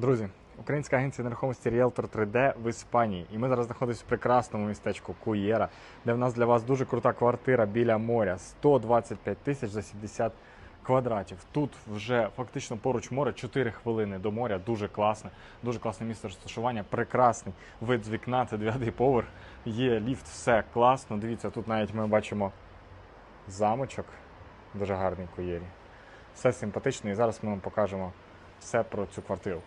Друзі, українська агенція нерухомості Realtor 3D в Іспанії. І ми зараз знаходимося в прекрасному містечку Куєра, де в нас для вас дуже крута квартира біля моря. 125 тисяч за 70 квадратів. Тут вже фактично поруч море, 4 хвилини до моря. Дуже класне, дуже класне місце розташування, прекрасний вид з вікна, це дев'ятий поверх. Є ліфт, все класно. Дивіться, тут навіть ми бачимо замочок, дуже гарний Куєрі. Все симпатично, і зараз ми вам покажемо все про цю квартиру.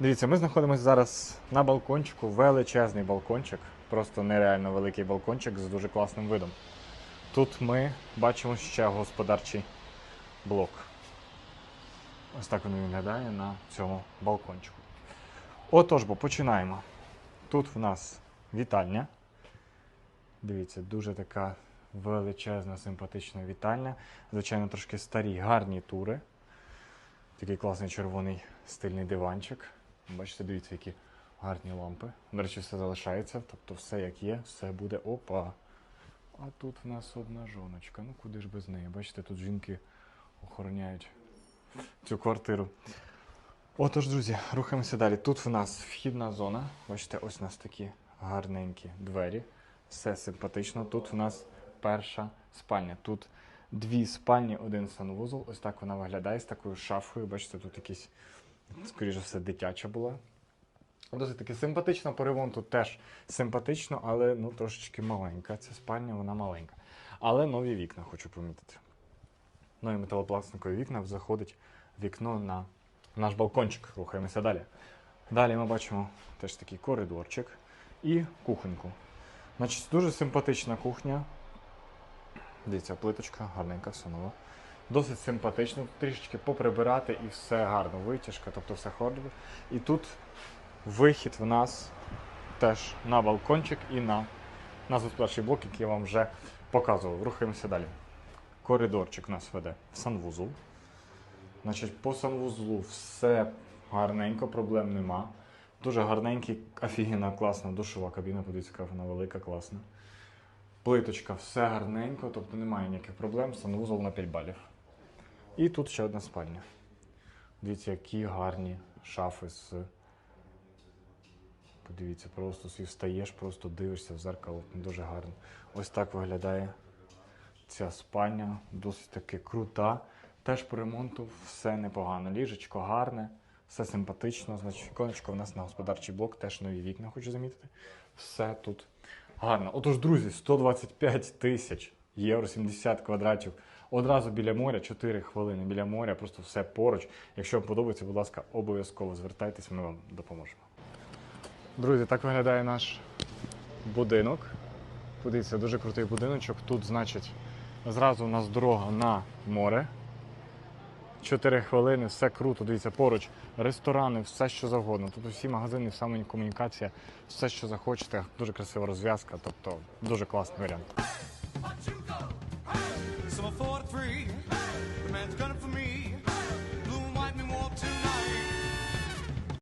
Дивіться, ми знаходимося зараз на балкончику, величезний балкончик, просто нереально великий балкончик з дуже класним видом. Тут ми бачимо ще господарчий блок. Ось так він виглядає на цьому балкончику. Отож, бо починаємо. Тут в нас вітальня. Дивіться, дуже така величезна, симпатична вітальня. Звичайно, трошки старі, гарні тури. Такий класний червоний стильний диванчик. Бачите, дивіться, які гарні лампи. До речі, все залишається, тобто все як є, все буде. Опа. А тут в нас одна жоночка. Ну куди ж без неї? Бачите, тут жінки охороняють цю квартиру. Отож, друзі, рухаємося далі. Тут в нас вхідна зона. Бачите, ось у нас такі гарненькі двері. Все симпатично. Тут в нас перша спальня. Тут дві спальні, один санвузол. Ось так вона виглядає з такою шафою. Бачите, тут якісь, скоріше все, дитяча була. Досить таки симпатично по ремонту теж симпатично, але ну, трошечки маленька. Ця спальня, вона маленька. Але нові вікна, хочу помітити. Нові металопластикові вікна заходить вікно на наш балкончик. Рухаємося далі. Далі ми бачимо теж такий коридорчик і кухоньку. Значить, дуже симпатична кухня. Дивіться, плиточка, гарненька, все нова. Досить симпатично, трішечки поприбирати і все гарно. Витяжка, тобто все хордове. І тут вихід в нас теж на балкончик і на, на господарчий блок, який я вам вже показував. Рухаємося далі. Коридорчик нас веде в санвузол. Значить, по санвузлу все гарненько, проблем нема. Дуже гарненький, офігенна, класна душова кабіна, подивіться, яка вона велика, класна. Плиточка, все гарненько, тобто немає ніяких проблем, санвузол на 5 балів. І тут ще одна спальня. Дивіться, які гарні шафи з. Подивіться, просто встаєш, просто дивишся в зеркало, дуже гарно. Ось так виглядає ця спальня, досить таки крута. Теж по ремонту все непогано. Ліжечко гарне, все симпатично. Значить, віконечко в нас на господарчий блок, теж нові вікна, хочу замітити. Все тут гарно. Отож, друзі, 125 тисяч євро, 70 квадратів. Одразу біля моря, 4 хвилини біля моря, просто все поруч. Якщо вам подобається, будь ласка, обов'язково звертайтесь, ми вам допоможемо. Друзі, так виглядає наш будинок. Подивіться, дуже крутий будиночок. Тут, значить, зразу у нас дорога на море. 4 хвилини, все круто. Дивіться, поруч ресторани, все що завгодно. Тут усі магазини, саме комунікація, все, що захочете. Дуже красива розв'язка, тобто дуже класний варіант. So